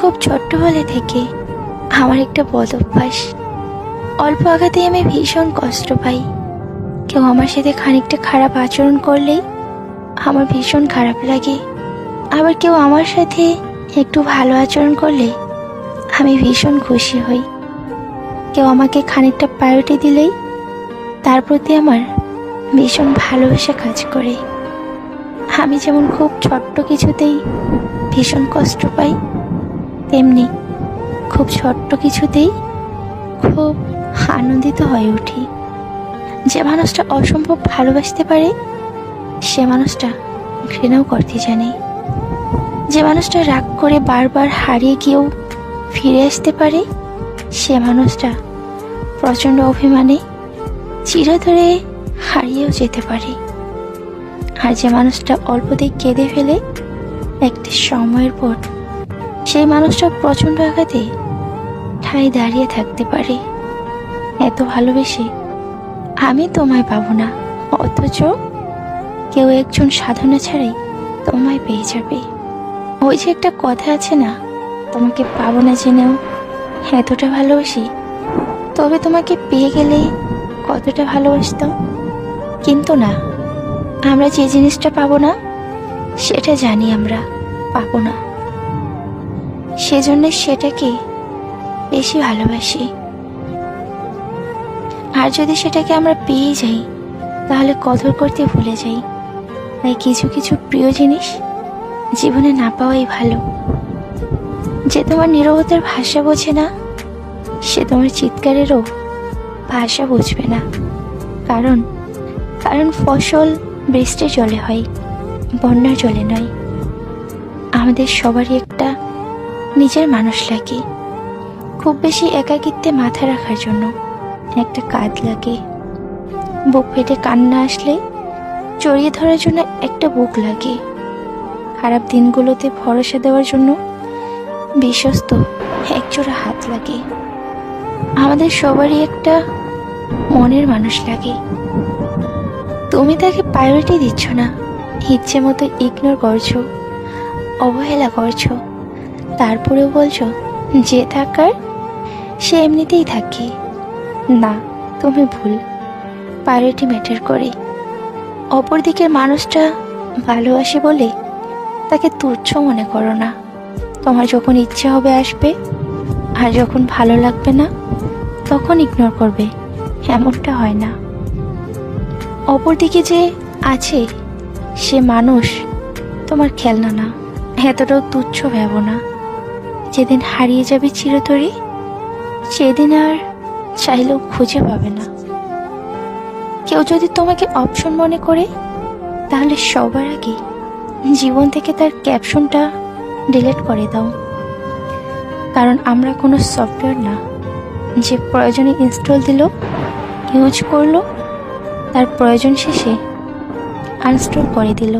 খুব ছোট্টবেলা থেকে আমার একটা বদ অভ্যাস। অল্প আঘাতেই আমি ভীষণ কষ্ট পাই। কেউ আমার সাথে খানিকটা খারাপ আচরণ করলেই আমার ভীষণ খারাপ লাগে। আবার কেউ আমার সাথে একটু ভালো আচরণ করলে আমি ভীষণ খুশি হই। কেউ আমাকে খানিকটা প্রায়োরিটি দিলেই তার প্রতি আমার ভীষণ ভালোবাসা কাজ করে। আমি যেমন খুব ছোট্ট কিছুতেই ভীষণ কষ্ট পাই তেমনি খুব ছোট্ট কিছুতেই খুব আনন্দিত হয়ে উঠি। যে মানুষটা অসম্ভব ভালোবাসতে পারে, সে মানুষটা ঘৃণাও করতে জানে। যে মানুষটা রাগ করে বারবার হারিয়ে গিয়েও ফিরে আসতে পারে, সে মানুষটা প্রচণ্ড অভিমানে চিরধরে হারিয়েও যেতে পারে। আর যে মানুষটা অল্পতেই কেঁদে ফেলে, একটা সময়ের পর সেই মানুষটা প্রচণ্ড আঘাতে ঠাই দাঁড়িয়ে থাকতে পারে। এত ভালোবেসে আমি তোমায় পাবো না, অথচ কেউ একজন সাধনা ছাড়াই তোমায় পেয়ে যাবে। ওই যে একটা কথা আছে না, তোমাকে পাবো না জেনেও এতটা ভালোবাসি, তবে তোমাকে পেয়ে গেলে কতটা ভালোবাসতাম? কিন্তু না, আমরা যে জিনিসটা পাবো না, সেটা জানি আমরা পাবো না। সেজন্য সেটাকে বেশি ভালোবাসি। আর যদি সেটাকে আমরা পেয়ে যাই, তাহলে কদর করতে ভুলে যাই। তাই কিছু কিছু প্রিয় জিনিস জীবনে না পাওয়াই ভালো। যে তোমার নিরবতার ভাষা বোঝে না, সে তোমার চিৎকারেরও ভাষা বুঝবে না। কারণ কারণ ফসল বৃষ্টির জলে হয়, বন্যার জলে নয়। আমাদের সবারই একটা নিজের মানুষ লাগে। খুব বেশি একাকিত্বে মাথা রাখার জন্য একটা কাঁধ লাগে। বুক ফেটে কান্না আসলে জড়িয়ে ধরার জন্য একটা বুক লাগে। খারাপ দিনগুলোতে ভরসা দেওয়ার জন্য বিশ্বস্ত একজোড়া হাত লাগে। আমাদের সবারই একটা মনের মানুষ লাগে। তুমি তাকে প্রায়োরিটি দিচ্ছ না। ইচ্ছে মতো ইগনোর করছ, অবহেলা করছ। তারপরেও বলছো, যে থাকার সে এমনিতেই থাকে। না, তুমি ভুল। প্রায়োরিটি ম্যাটার করে অপরদিকের মানুষটা ভালোবাসে বলে তাকে তুচ্ছ মনে করো না। তোমার যখন ইচ্ছে হবে আসবে, আর যখন ভালো লাগবে না, তখন ইগনোর করবে। এমনটা হয় না। অপরদিকে যে আছে, সে মানুষ তোমার খেলনা না। এতটাও তুচ্ছ ভেব না। যেদিন হারিয়ে যাবে চিরতরে, সেদিন আর চাইলেও খুঁজে পাবে না। কেউ যদি তোমাকে অপশন মনে করে, তাহলে সবার আগে জীবন থেকে তার ক্যাপশনটা ডিলিট করে দাও। কারণ আমরা কোনো সফটওয়্যার না, যে প্রয়োজনে ইনস্টল দিল ইউজ করল, তার প্রয়োজন শেষে আনস্টল করে দিল।